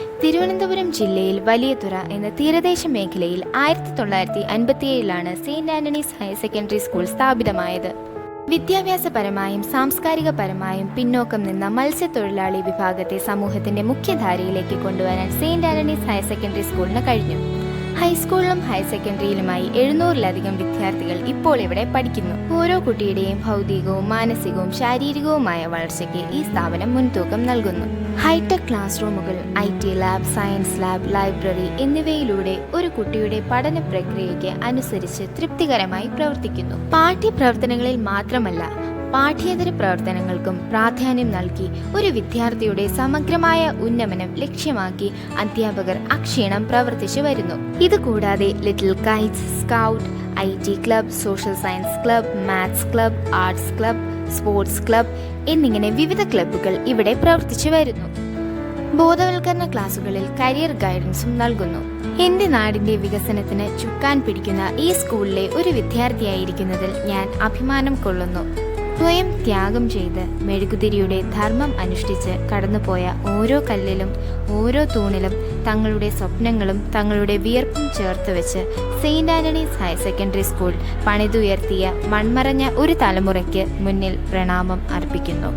തിരുവനന്തപുരം ജില്ലയിൽ വലിയതുറ എന്ന തീരദേശ മേഖലയിൽ ആയിരത്തി തൊള്ളായിരത്തി അൻപത്തിയേഴിലാണ് Saint Anthony's Higher Secondary School സ്ഥാപിതമായത്. വിദ്യാഭ്യാസപരമായും സാംസ്കാരികപരമായും പിന്നോക്കം നിന്ന മത്സ്യത്തൊഴിലാളി വിഭാഗത്തെ സമൂഹത്തിന്റെ മുഖ്യധാരയിലേക്ക് കൊണ്ടുവരാൻ സെയിന്റ് ആന്റണീസ് ഹയർ സെക്കൻഡറി സ്കൂളിന് കഴിഞ്ഞു. ഹൈസ്കൂളിലും ഹയർ സെക്കൻഡറിയിലുമായി എഴുന്നൂറിലധികം വിദ്യാർത്ഥികൾ ഇപ്പോൾ ഇവിടെ പഠിക്കുന്നു. ഓരോ കുട്ടിയുടെയും ഭൗതികവും മാനസികവും ശാരീരികവുമായ വളർച്ചയ്ക്ക് ഈ സ്ഥാപനം മുൻതൂക്കം നൽകുന്നു. ഹൈടെക് ക്ലാസ് റൂമുകൾ I T lab science lab library എന്നിവയിലൂടെ ഒരു കുട്ടിയുടെ പഠന പ്രക്രിയയ്ക്ക് അനുസരിച്ച് തൃപ്തികരമായി പ്രവർത്തിക്കുന്നു. പാഠ്യപ്രവർത്തനങ്ങളിൽ മാത്രമല്ല പാഠ്യേതര പ്രവർത്തനങ്ങൾക്കും പ്രാധാന്യം നൽകി ഒരു വിദ്യാർത്ഥിയുടെ സമഗ്രമായ ഉന്നമനം ലക്ഷ്യമാക്കി അധ്യാപകർ അക്ഷീണം പ്രവർത്തിച്ചു വരുന്നു. ഇതുകൂടാതെ Little Kites scout I T club social science club maths club arts club sports club എന്നിങ്ങനെ വിവിധ ക്ലബ്ബുകൾ ഇവിടെ പ്രവർത്തിച്ചു വരുന്നു. ബോധവൽക്കരണ ക്ലാസുകളിൽ കരിയർ ഗൈഡൻസും നൽകുന്നു. എന്റെ നാടിന്റെ വികസനത്തിന് ചുക്കാൻ പിടിക്കുന്ന ഈ സ്കൂളിലെ ഒരു വിദ്യാർത്ഥിയായിരിക്കുന്നതിൽ ഞാൻ അഭിമാനം കൊള്ളുന്നു. സ്വയം ത്യാഗം ചെയ്ത് മെഴുകുതിരിയുടെ ധർമ്മം അനുഷ്ഠിച്ച് കടന്നുപോയ ഓരോ കല്ലിലും ഓരോ തൂണിലും തങ്ങളുടെ സ്വപ്നങ്ങളും തങ്ങളുടെ വിയർപ്പും ചേർത്ത് വെച്ച് Saint Anthony's Higher Secondary School പണിതുയർത്തിയ മൺമറഞ്ഞ ഒരു തലമുറയ്ക്ക് മുന്നിൽ പ്രണാമം അർപ്പിക്കുന്നു.